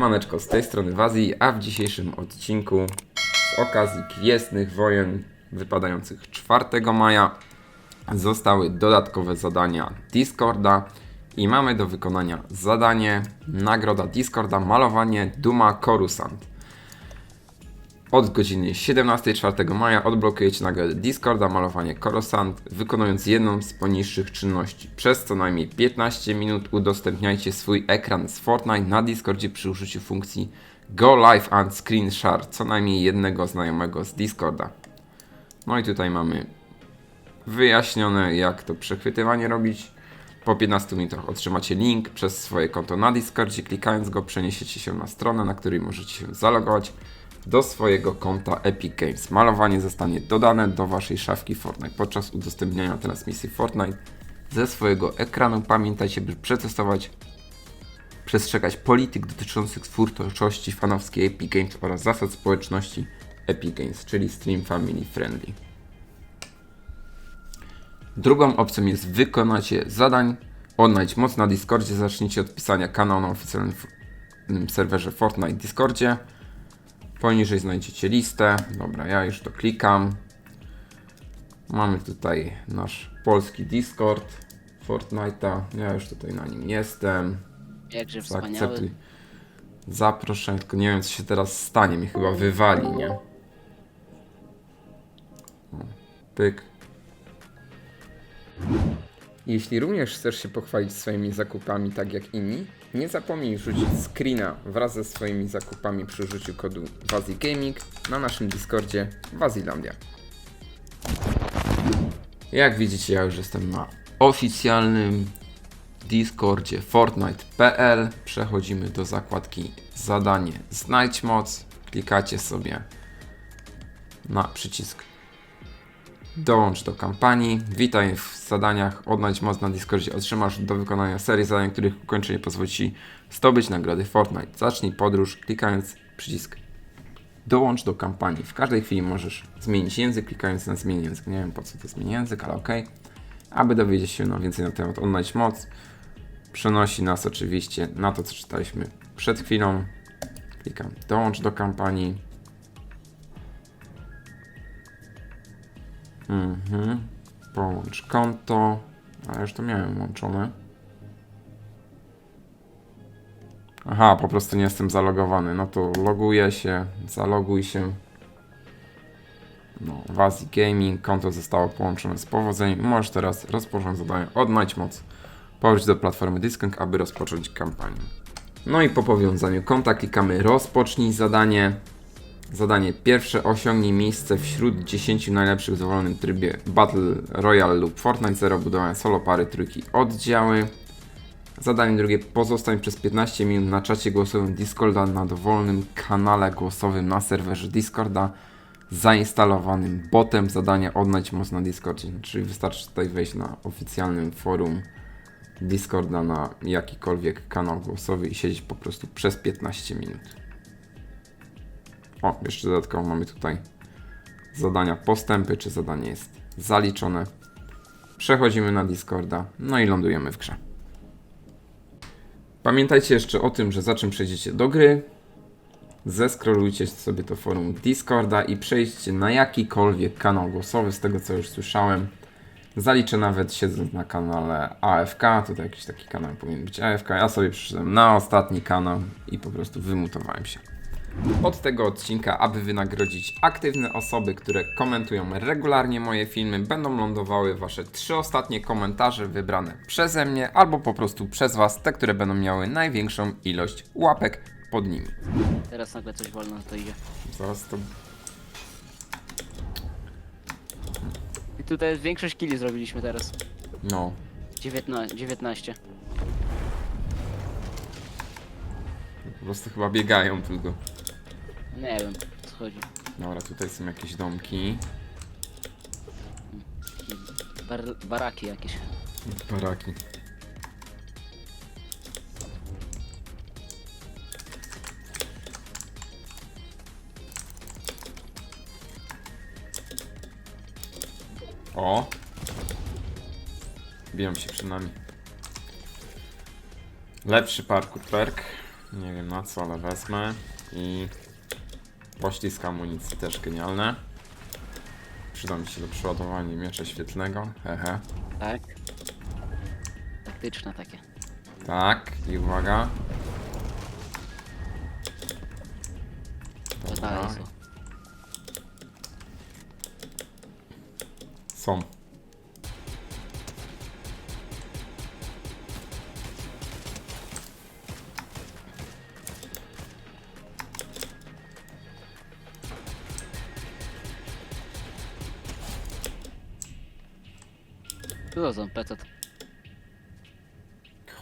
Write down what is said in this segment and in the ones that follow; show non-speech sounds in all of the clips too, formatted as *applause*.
Siemaneczko, z tej strony Wazji, a w dzisiejszym odcinku z okazji Gwiezdnych Wojen wypadających 4 maja zostały dodatkowe zadania Discorda i mamy do wykonania zadanie Nagroda Discorda Malowanie Duma Coruscant. Od godziny 17 4 maja odblokujecie nagrodę Discorda malowanie Coruscant, wykonując jedną z poniższych czynności. Przez co najmniej 15 minut udostępniajcie swój ekran z Fortnite na Discordzie przy użyciu funkcji Go Live and Screen Share co najmniej jednego znajomego z Discorda. No i tutaj mamy wyjaśnione jak to przechwytywanie robić. Po 15 minutach otrzymacie link przez swoje konto na Discordzie. Klikając go przeniesiecie się na stronę, na której możecie się zalogować do swojego konta Epic Games. Malowanie zostanie dodane do waszej szafki Fortnite podczas udostępniania transmisji Fortnite ze swojego ekranu. Pamiętajcie, by przetestować, przestrzegać polityk dotyczących twórczości fanowskiej Epic Games oraz zasad społeczności Epic Games, czyli Stream Family Friendly. Drugą opcją jest wykonacie zadań. Odnajdź moc na Discordzie. Zacznijcie od pisania kanału na oficjalnym serwerze Fortnite Discordzie. Poniżej znajdziecie listę. Dobra, ja już to klikam. Mamy tutaj nasz polski Discord Fortnite'a. Ja już tutaj na nim jestem. Jakże wspaniały. Zaproszenie, tylko nie wiem co się teraz stanie. Mi chyba wywali, nie? O, Pyk. Jeśli również chcesz się pochwalić swoimi zakupami tak jak inni, nie zapomnij rzucić screena wraz ze swoimi zakupami przy użyciu kodu WaziGaming na naszym Discordzie Wazilandia. Jak widzicie, ja już jestem na oficjalnym Discordzie Fortnite.pl. Przechodzimy do zakładki Zadanie Znajdź moc. Klikacie sobie na przycisk Dołącz do kampanii. Witaj w zadaniach. Odnajdź moc na Discordzie. Otrzymasz do wykonania serii zadań, których ukończenie pozwoli Ci zdobyć nagrody Fortnite. Zacznij podróż klikając przycisk Dołącz do kampanii. W każdej chwili możesz zmienić język, klikając na zmień język. Nie wiem po co to zmień język, ale ok. Aby dowiedzieć się no więcej na temat Odnajdź moc, przenosi nas oczywiście na to, co czytaliśmy przed chwilą. Klikam Dołącz do kampanii. Mhm. Połącz konto. A już to miałem łączone. Aha, po prostu nie jestem zalogowany. No to loguję się, zaloguj się. No, Wazi Gaming, konto zostało połączone z powodzeniem. Możesz teraz rozpocząć zadanie Odnajdź moc. Powróć do platformy Disconnect, aby rozpocząć kampanię. No i po powiązaniu konta klikamy Rozpocznij zadanie. Zadanie pierwsze osiągnij miejsce wśród 10 najlepszych w dowolnym trybie Battle Royale lub Fortnite Zero budowania solo pary trójki oddziały. Zadanie drugie pozostań przez 15 minut na czacie głosowym Discorda na dowolnym kanale głosowym na serwerze Discorda zainstalowanym botem zadania odnajdź moc na Discordzie. Czyli wystarczy tutaj wejść na oficjalnym forum Discorda na jakikolwiek kanał głosowy i siedzieć po prostu przez 15 minut. O, jeszcze dodatkowo mamy tutaj zadania postępy, czy zadanie jest zaliczone. Przechodzimy na Discorda, no i lądujemy w grze. Pamiętajcie jeszcze o tym, że za czym przejdziecie do gry, zeskrolujcie sobie to forum Discorda i przejdźcie na jakikolwiek kanał głosowy, z tego co już słyszałem. Zaliczę nawet siedząc na kanale AFK, tutaj jakiś taki kanał powinien być AFK. Ja sobie przyszedłem na ostatni kanał i po prostu wymutowałem się. Od tego odcinka, aby wynagrodzić aktywne osoby, które komentują regularnie moje filmy, będą lądowały wasze trzy ostatnie komentarze wybrane przeze mnie albo po prostu przez was, te, które będą miały największą ilość łapek pod nimi. Teraz nagle coś wolno to idzie. Zaraz to I tutaj większość killi zrobiliśmy teraz. no. 19. 19. Po prostu chyba biegają tylko. Nie wiem, co chodzi. Dobra, tutaj są jakieś domki. Bar baraki jakieś. Baraki. O! Biją się przed nami. Lepszy parkour perk. Nie wiem na co, ale wezmę. I poślizg amunicji też genialne. Przyda mi się do przeładowania miecza świetlnego. Hehe. Tak. Taktyczne takie. Tak, i uwaga. Dobra. dalej są. Są. Są PC.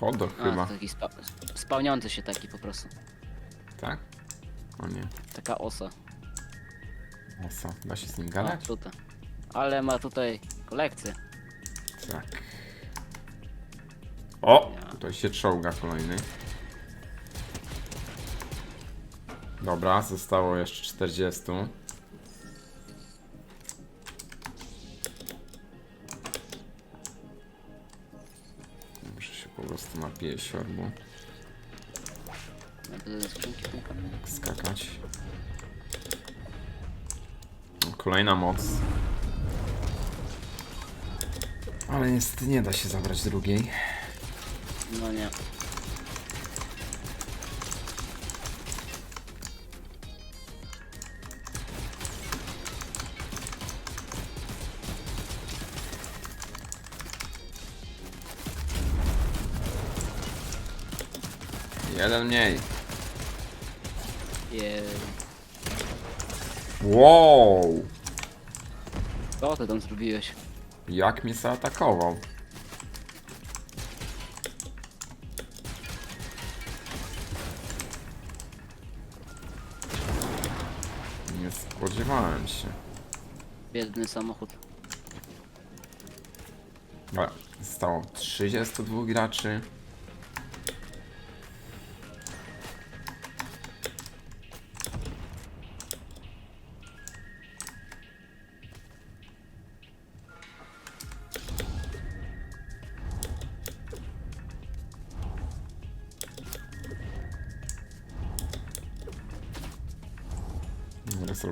Hodor A, chyba. to taki spa spełniający się taki po prostu. Tak? O nie. Taka osa. Osa. Da się z nim O, gadać? tutaj. Ale ma tutaj kolekcję. Tak. O! Tutaj się czołga kolejny. Dobra, zostało jeszcze 40. po prostu napiję skrzynki pukał. Skakać. Kolejna moc. Ale niestety nie da się zabrać drugiej. No nie. Jeden mniej. Je... Wow! Co ty tam zrobiłeś? Jak mnie zaatakował? Nie spodziewałem się. Biedny samochód. Dobra, zostało 32 graczy.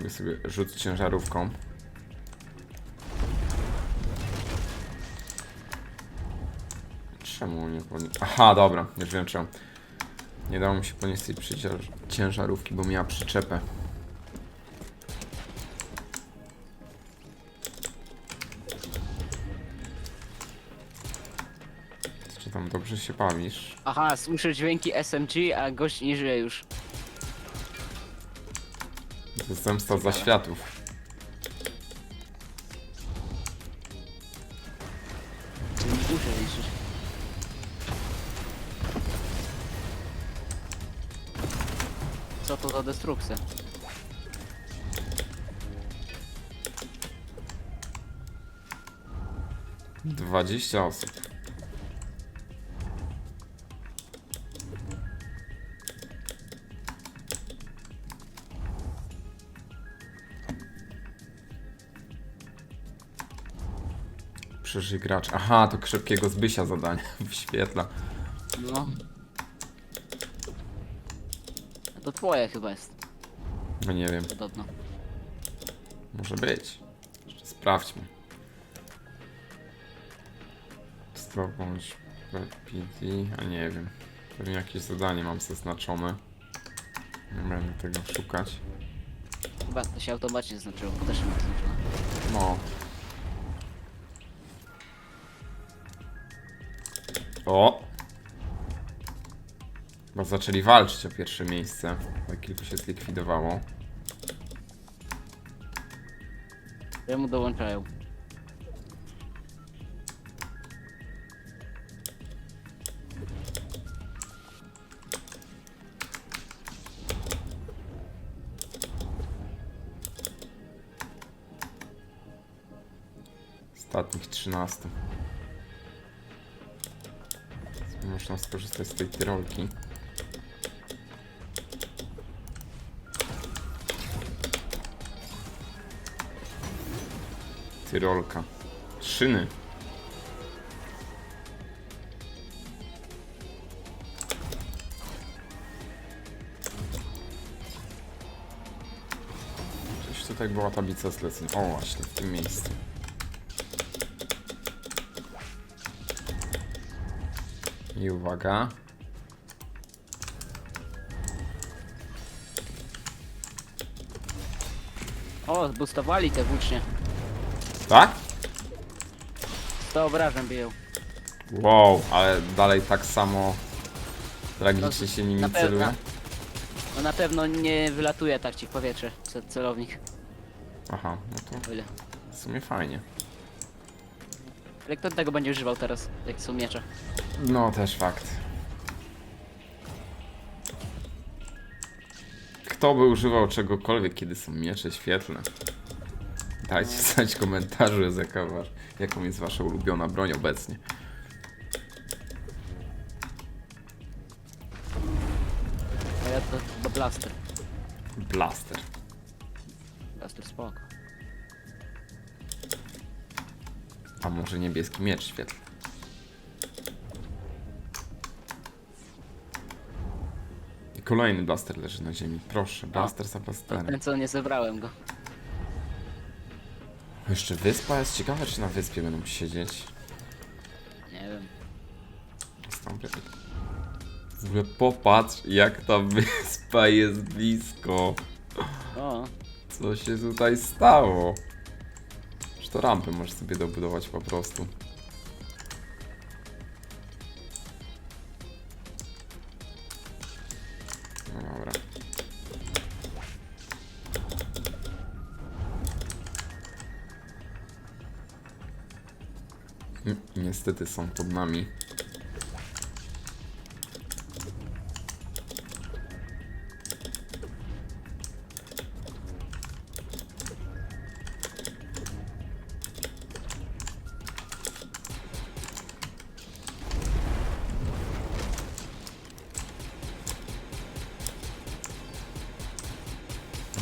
Teraz robię sobie rzut ciężarówką. Czemu nie? Aha, dobra, już wiem czemu. Nie dało mi się podnieść tej ciężarówki, bo miała przyczepę. Czy tam dobrze się bawisz? Aha, słyszę dźwięki SMG, a gość nie żyje już. Zemsta za światów. Co to za destrukcja? Dwadzieścia osób. Przeżyj gracz. Aha, to szybkiego zbysia zadanie *laughs* wyświetla. No. To twoje chyba jest, No nie wiem, podobno. może być. Jeszcze sprawdźmy. Zdobądź PD, a nie wiem. Pewnie jakieś zadanie mam zaznaczone. Nie będę tego szukać. Chyba to się automatycznie znaczyło, bo też mam zaznaczone. No. O! Bo zaczęli walczyć o pierwsze miejsce. Bo kilku się zlikwidowało. Czemu dołączają? Ostatnich 13. Można skorzystać z tej tyrolki. Tyrolka. Szyny. Gdzieś tutaj była tablica zleceń. O właśnie, w tym miejscu. I uwaga. O, zboostowali te włócznie. Tak? 100 obrażeń biją. Wow, ale dalej tak samo tragicznie się nimi na pewno. celuje. No na pewno nie wylatuje tak ci w powietrze, ce- celownik. Aha, no to O ile. w sumie fajnie. Ale kto tego będzie używał teraz, jak są miecze? No, też fakt. Kto by używał czegokolwiek, kiedy są miecze świetlne? Dajcie znać w komentarzu, jest jaka wasz, jaką jest wasza ulubiona broń obecnie. A ja to, to blaster. Blaster. Blaster spoko. Może niebieski miecz świetlny? I kolejny blaster leży na ziemi. Proszę, blaster za blasterem. Ten co nie zebrałem go. Jeszcze wyspa jest ciekawe, czy na wyspie będą siedzieć. Nie wiem. Stąpię. W ogóle popatrz, jak ta wyspa jest blisko. O, Co się tutaj stało? To rampy możesz sobie dobudować po prostu? No dobra. Ni- Niestety są pod nami.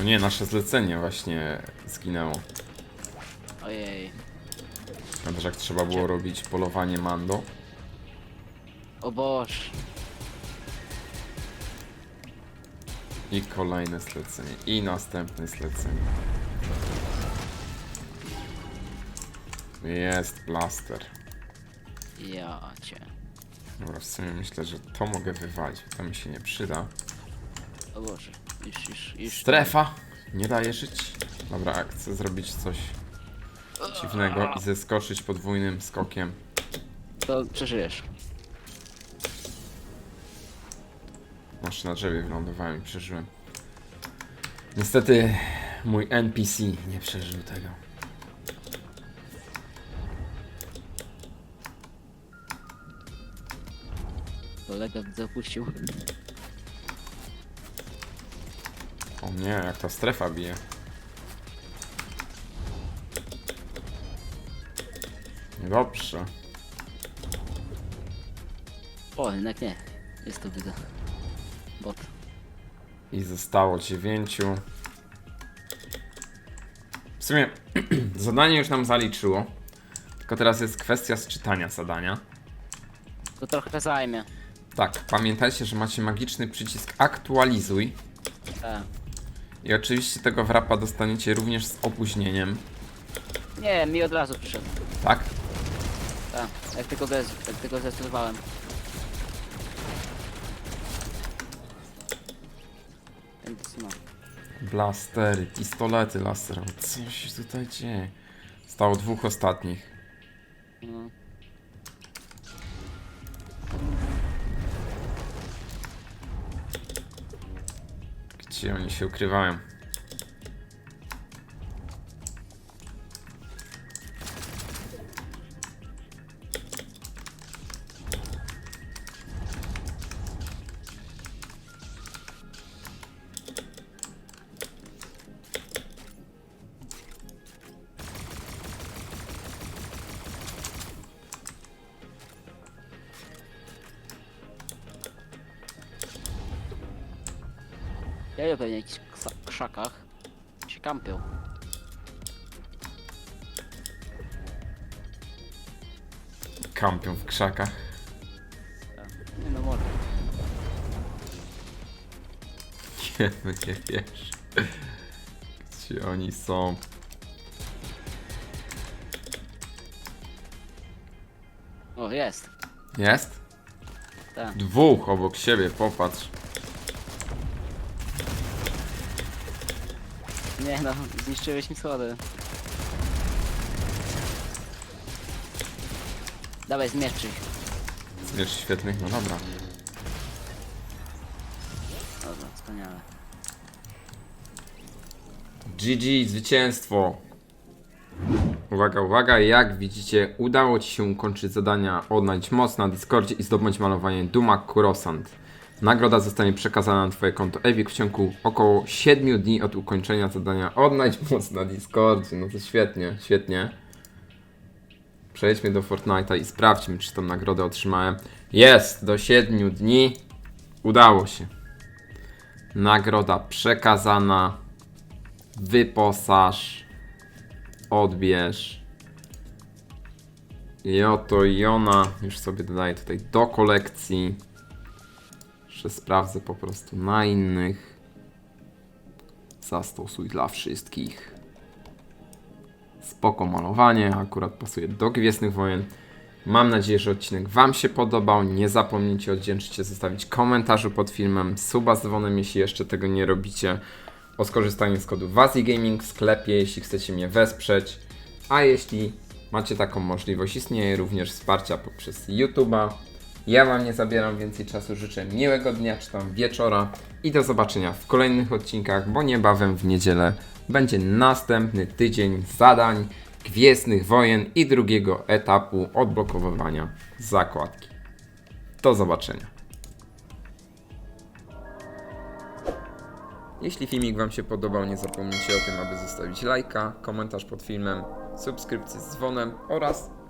O nie, nasze zlecenie właśnie zginęło. ojej. Pamiętasz jak trzeba było robić polowanie Mando? O Boż. I kolejne zlecenie. I następne zlecenie. Jest blaster. Ja cię. Dobra, w sumie myślę, że to mogę wywalić, bo to mi się nie przyda. O Boże. Już, już, już. Strefa! Nie daje żyć. Dobra, chcę zrobić coś dziwnego i zeskoczyć podwójnym skokiem. To przeżyjesz. Znaczy na drzewie wylądowałem i przeżyłem. Niestety mój NPC nie przeżył tego. Kolega zapuścił. O nie, jak ta strefa bije. Niedobrze. O, jednak nie. Jest to widzę. Bot. I zostało dziewięciu. W sumie *clears throat* zadanie już nam zaliczyło. Tylko teraz jest kwestia sczytania zadania. To trochę zajmie. Tak, pamiętajcie, że macie magiczny przycisk aktualizuj. Tak. I oczywiście tego wrapa dostaniecie również z opóźnieniem. Nie, mi od razu przyszedł. Tak? Tak. Jak tylko go, jak tylko zestylowałem. Więc no. Blastery, pistolety laserowe. Co się tutaj dzieje? Stało dwóch ostatnich. no. Gdzie oni się ukrywają? Je pewnie w jakichś krzakach się kampią. Kampią w krzakach. Nie no może. Nie, no nie wiesz. Gdzie oni są? O, jest. Jest? Tak. Dwóch obok siebie, popatrz. Nie no, zniszczyłeś mi schody. Dawaj. Zmierz świetnych, no dobra. Dobra, wspaniale. GG, zwycięstwo. Uwaga, uwaga, jak widzicie, udało Ci się ukończyć zadania Odnajdź moc na Discordzie i zdobądź malowanie Duma Kurosant. Nagroda zostanie przekazana na Twoje konto Ewic w ciągu około 7 dni od ukończenia zadania Odnajdź moc na Discordzie. No to świetnie, świetnie. Przejdźmy do Fortnite'a i sprawdźmy, czy tą nagrodę otrzymałem. Jest! Do 7 dni udało się. Nagroda przekazana wyposaż, odbierz. I oto i ona, już sobie dodaję tutaj do kolekcji. Jeszcze sprawdzę po prostu na innych. Zastosuj dla wszystkich. Spoko malowanie, akurat pasuje do Gwiezdnych Wojen. Mam nadzieję, że odcinek Wam się podobał. Nie zapomnijcie oddzięczycie zostawić komentarzu pod filmem, suba z dzwonem, jeśli jeszcze tego nie robicie o skorzystaniu z kodu Wazi Gaming w sklepie, jeśli chcecie mnie wesprzeć. A jeśli macie taką możliwość, istnieje również wsparcia poprzez YouTube'a. Ja Wam nie zabieram więcej czasu, życzę miłego dnia czy tam wieczora i do zobaczenia w kolejnych odcinkach, bo niebawem w niedzielę będzie następny tydzień zadań, Gwiezdnych Wojen i drugiego etapu odblokowywania zakładki. Do zobaczenia. Jeśli filmik Wam się podobał, nie zapomnijcie o tym, aby zostawić lajka, komentarz pod filmem, subskrypcję z dzwonem oraz